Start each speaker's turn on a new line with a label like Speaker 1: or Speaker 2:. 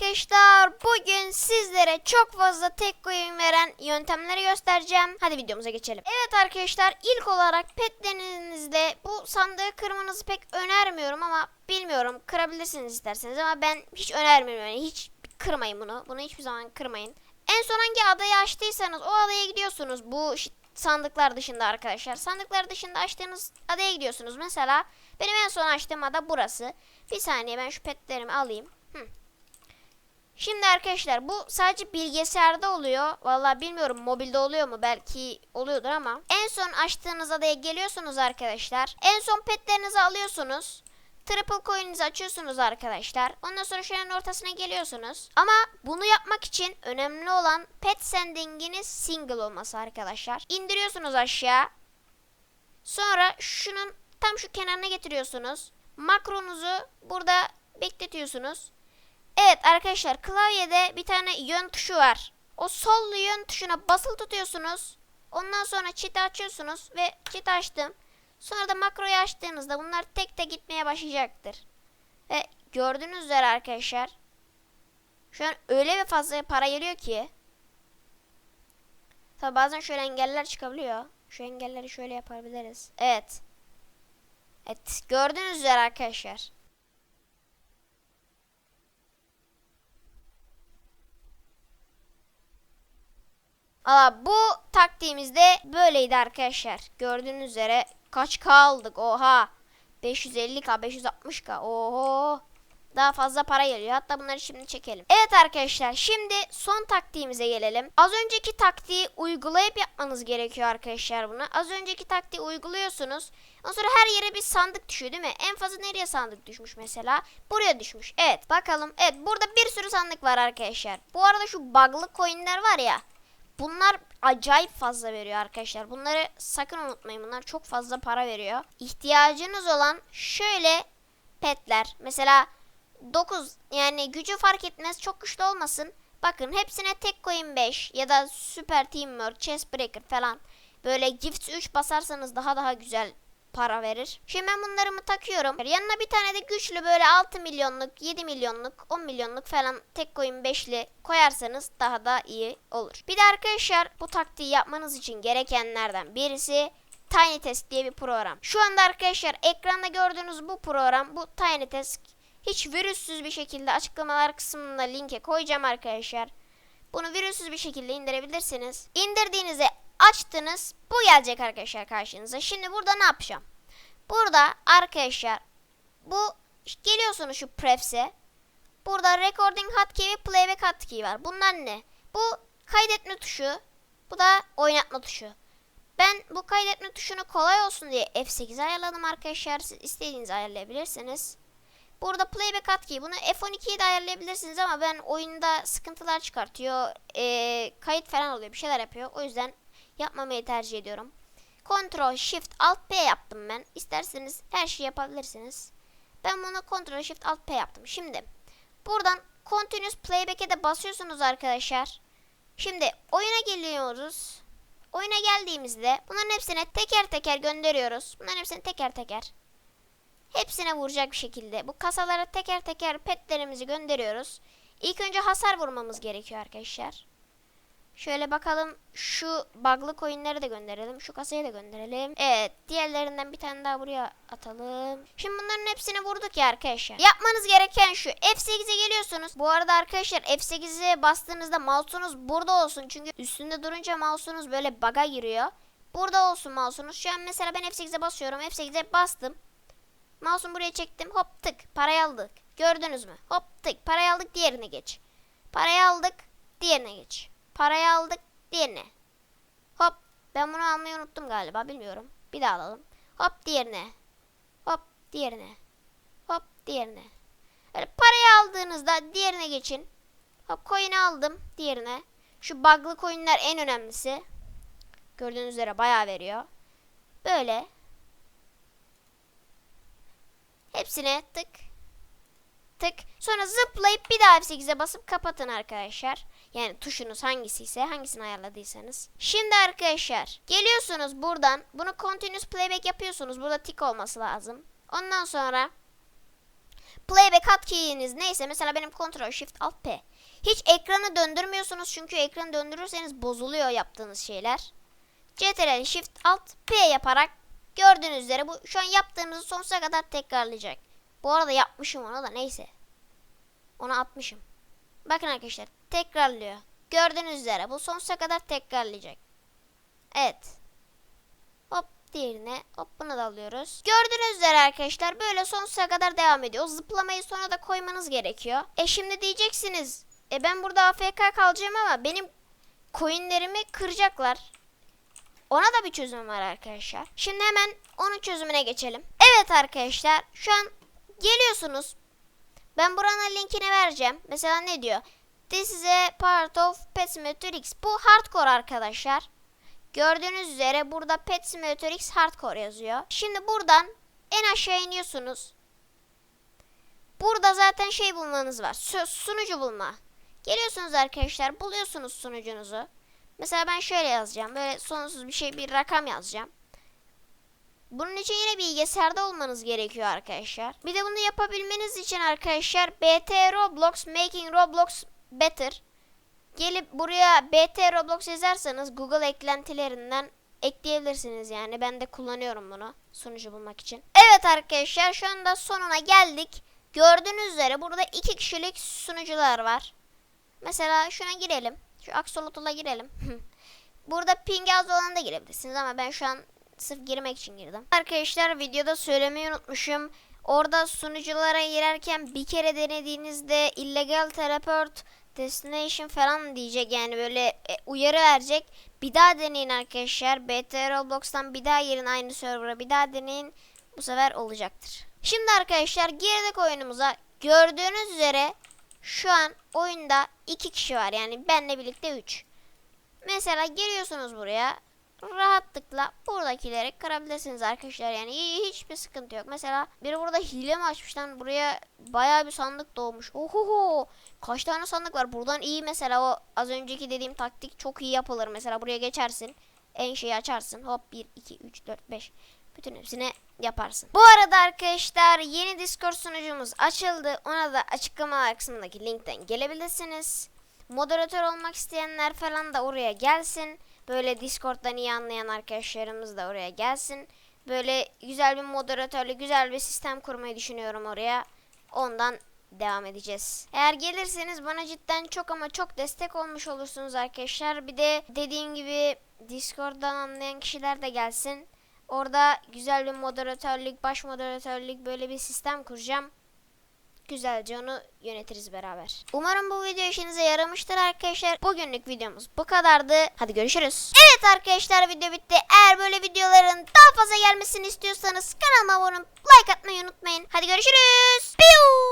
Speaker 1: arkadaşlar. Bugün sizlere çok fazla tek coin veren yöntemleri göstereceğim. Hadi videomuza geçelim. Evet arkadaşlar ilk olarak petlerinizde bu sandığı kırmanızı pek önermiyorum ama bilmiyorum kırabilirsiniz isterseniz ama ben hiç önermiyorum yani hiç kırmayın bunu. Bunu hiçbir zaman kırmayın. En son hangi adayı açtıysanız o adaya gidiyorsunuz. Bu sandıklar dışında arkadaşlar. Sandıklar dışında açtığınız adaya gidiyorsunuz. Mesela benim en son açtığım ada burası. Bir saniye ben şu petlerimi alayım. Hı. Şimdi arkadaşlar bu sadece bilgisayarda oluyor. Vallahi bilmiyorum mobilde oluyor mu belki oluyordur ama. En son açtığınız adaya geliyorsunuz arkadaşlar. En son petlerinizi alıyorsunuz. Triple coin'inizi açıyorsunuz arkadaşlar. Ondan sonra şuranın ortasına geliyorsunuz. Ama bunu yapmak için önemli olan pet sending'iniz single olması arkadaşlar. İndiriyorsunuz aşağı. Sonra şunun tam şu kenarına getiriyorsunuz. Makronuzu burada bekletiyorsunuz. Evet arkadaşlar klavyede bir tane yön tuşu var. O sol yön tuşuna basılı tutuyorsunuz. Ondan sonra çiti açıyorsunuz ve çiti açtım. Sonra da makroyu açtığınızda bunlar tek tek gitmeye başlayacaktır. Ve gördüğünüz üzere arkadaşlar şu an öyle bir fazla para geliyor ki Tabi bazen şöyle engeller çıkabiliyor. Şu engelleri şöyle yapabiliriz. Evet. Evet gördüğünüz üzere arkadaşlar. Valla bu taktiğimiz de böyleydi arkadaşlar. Gördüğünüz üzere kaç K aldık oha. 550K 560K oho. Daha fazla para geliyor. Hatta bunları şimdi çekelim. Evet arkadaşlar şimdi son taktiğimize gelelim. Az önceki taktiği uygulayıp yapmanız gerekiyor arkadaşlar bunu. Az önceki taktiği uyguluyorsunuz. Ondan sonra her yere bir sandık düşüyor değil mi? En fazla nereye sandık düşmüş mesela? Buraya düşmüş. Evet bakalım. Evet burada bir sürü sandık var arkadaşlar. Bu arada şu bug'lı coinler var ya. Bunlar acayip fazla veriyor arkadaşlar. Bunları sakın unutmayın. Bunlar çok fazla para veriyor. İhtiyacınız olan şöyle petler. Mesela 9 yani gücü fark etmez çok güçlü olmasın. Bakın hepsine tek coin 5 ya da Super Teamwork, Chest Breaker falan. Böyle Gift 3 basarsanız daha daha güzel para verir. Şimdi ben bunlarımı takıyorum. Yanına bir tane de güçlü böyle 6 milyonluk, 7 milyonluk, 10 milyonluk falan tek coin 5'li koyarsanız daha da iyi olur. Bir de arkadaşlar bu taktiği yapmanız için gerekenlerden birisi Tiny Task diye bir program. Şu anda arkadaşlar ekranda gördüğünüz bu program bu Tiny Task hiç virüssüz bir şekilde açıklamalar kısmında linke koyacağım arkadaşlar. Bunu virüssüz bir şekilde indirebilirsiniz. İndirdiğinizde açtınız. Bu gelecek arkadaşlar karşınıza. Şimdi burada ne yapacağım? Burada arkadaşlar bu geliyorsunuz şu prefs'e. Burada recording hotkey ve playback hotkey var. Bunlar ne? Bu kaydetme tuşu. Bu da oynatma tuşu. Ben bu kaydetme tuşunu kolay olsun diye F8 ayarladım arkadaşlar. Siz istediğinizi ayarlayabilirsiniz. Burada playback hotkey. Bunu F12'yi de ayarlayabilirsiniz ama ben oyunda sıkıntılar çıkartıyor. Ee, kayıt falan oluyor. Bir şeyler yapıyor. O yüzden yapmamayı tercih ediyorum. Ctrl Shift Alt P yaptım ben. İsterseniz her şeyi yapabilirsiniz. Ben bunu Ctrl Shift Alt P yaptım. Şimdi buradan Continuous Playback'e de basıyorsunuz arkadaşlar. Şimdi oyuna geliyoruz. Oyuna geldiğimizde bunların hepsine teker teker gönderiyoruz. Bunların hepsini teker teker. Hepsine vuracak bir şekilde. Bu kasalara teker teker petlerimizi gönderiyoruz. İlk önce hasar vurmamız gerekiyor arkadaşlar. Şöyle bakalım şu bug'lı coinleri de gönderelim. Şu kasayı da gönderelim. Evet diğerlerinden bir tane daha buraya atalım. Şimdi bunların hepsini vurduk ya arkadaşlar. Yapmanız gereken şu. F8'e geliyorsunuz. Bu arada arkadaşlar F8'e bastığınızda mouse'unuz burada olsun. Çünkü üstünde durunca mouse'unuz böyle bug'a giriyor. Burada olsun mouse'unuz. Şu an mesela ben F8'e basıyorum. F8'e bastım. Mouse'umu buraya çektim. Hop tık. Parayı aldık. Gördünüz mü? Hop tık. Parayı aldık diğerine geç. Parayı aldık diğerine geç. Parayı aldık diğerine. Hop. Ben bunu almayı unuttum galiba. Bilmiyorum. Bir daha alalım. Hop diğerine. Hop diğerine. Hop diğerine. Böyle parayı aldığınızda diğerine geçin. Hop coin'i aldım diğerine. Şu bug'lı coin'ler en önemlisi. Gördüğünüz üzere bayağı veriyor. Böyle. Hepsine tık. Tık. Sonra zıplayıp bir daha F8'e basıp kapatın arkadaşlar. Yani tuşunuz hangisi ise hangisini ayarladıysanız. Şimdi arkadaşlar geliyorsunuz buradan. Bunu continuous playback yapıyorsunuz. Burada tik olması lazım. Ondan sonra playback hotkey'iniz neyse mesela benim Ctrl Shift Alt P. Hiç ekranı döndürmüyorsunuz çünkü ekranı döndürürseniz bozuluyor yaptığınız şeyler. Ctrl Shift Alt P yaparak gördüğünüz üzere bu şu an yaptığımızı sonsuza kadar tekrarlayacak. Bu arada yapmışım onu da neyse. Onu atmışım. Bakın arkadaşlar tekrarlıyor. Gördüğünüz üzere bu sonsuza kadar tekrarlayacak. Evet. Hop diğerine hop bunu da alıyoruz. Gördüğünüz üzere arkadaşlar böyle sonsuza kadar devam ediyor. Zıplamayı sonra da koymanız gerekiyor. E şimdi diyeceksiniz. E ben burada AFK kalacağım ama benim coinlerimi kıracaklar. Ona da bir çözüm var arkadaşlar. Şimdi hemen onun çözümüne geçelim. Evet arkadaşlar şu an geliyorsunuz. Ben buranın linkini vereceğim. Mesela ne diyor? This is a part of Pet Simulator X. Bu hardcore arkadaşlar. Gördüğünüz üzere burada Pet Simulator X hardcore yazıyor. Şimdi buradan en aşağı iniyorsunuz. Burada zaten şey bulmanız var. Su- sunucu bulma. Geliyorsunuz arkadaşlar buluyorsunuz sunucunuzu. Mesela ben şöyle yazacağım. Böyle sonsuz bir şey bir rakam yazacağım. Bunun için yine bilgisayarda olmanız gerekiyor arkadaşlar. Bir de bunu yapabilmeniz için arkadaşlar BT Roblox Making Roblox Better gelip buraya BT Roblox yazarsanız Google eklentilerinden ekleyebilirsiniz yani. Ben de kullanıyorum bunu sunucu bulmak için. Evet arkadaşlar şu anda sonuna geldik. Gördüğünüz üzere burada iki kişilik sunucular var. Mesela şuna girelim. Şu Axolotl'a girelim. Burada ping az olan da girebilirsiniz ama ben şu an sırf girmek için girdim. Arkadaşlar videoda söylemeyi unutmuşum. Orada sunuculara girerken bir kere denediğinizde illegal teleport destination falan diyecek yani böyle e, uyarı verecek. Bir daha deneyin arkadaşlar. BT Roblox'tan bir daha girin aynı server'a bir daha deneyin. Bu sefer olacaktır. Şimdi arkadaşlar girdik oyunumuza. Gördüğünüz üzere şu an oyunda iki kişi var yani benle birlikte 3. Mesela giriyorsunuz buraya rahatlıkla buradakileri kırabilirsiniz arkadaşlar yani hi- hiçbir sıkıntı yok. Mesela biri burada hile mi açmış lan buraya bayağı bir sandık doğmuş. Ohoho kaç tane sandık var buradan iyi mesela o az önceki dediğim taktik çok iyi yapılır. Mesela buraya geçersin en şeyi açarsın hop 1 2 3 4 5 bütün hepsini yaparsın. Bu arada arkadaşlar yeni Discord sunucumuz açıldı. Ona da açıklama kısmındaki linkten gelebilirsiniz. Moderatör olmak isteyenler falan da oraya gelsin. Böyle Discord'dan iyi anlayan arkadaşlarımız da oraya gelsin. Böyle güzel bir moderatörlü güzel bir sistem kurmayı düşünüyorum oraya. Ondan devam edeceğiz. Eğer gelirseniz bana cidden çok ama çok destek olmuş olursunuz arkadaşlar. Bir de dediğim gibi Discord'dan anlayan kişiler de gelsin. Orada güzel bir moderatörlük, baş moderatörlük böyle bir sistem kuracağım. Güzelce onu yönetiriz beraber. Umarım bu video işinize yaramıştır arkadaşlar. Bugünlük videomuz bu kadardı. Hadi görüşürüz. Evet arkadaşlar video bitti. Eğer böyle videoların daha fazla gelmesini istiyorsanız kanalıma abone olup like atmayı unutmayın. Hadi görüşürüz. Piu!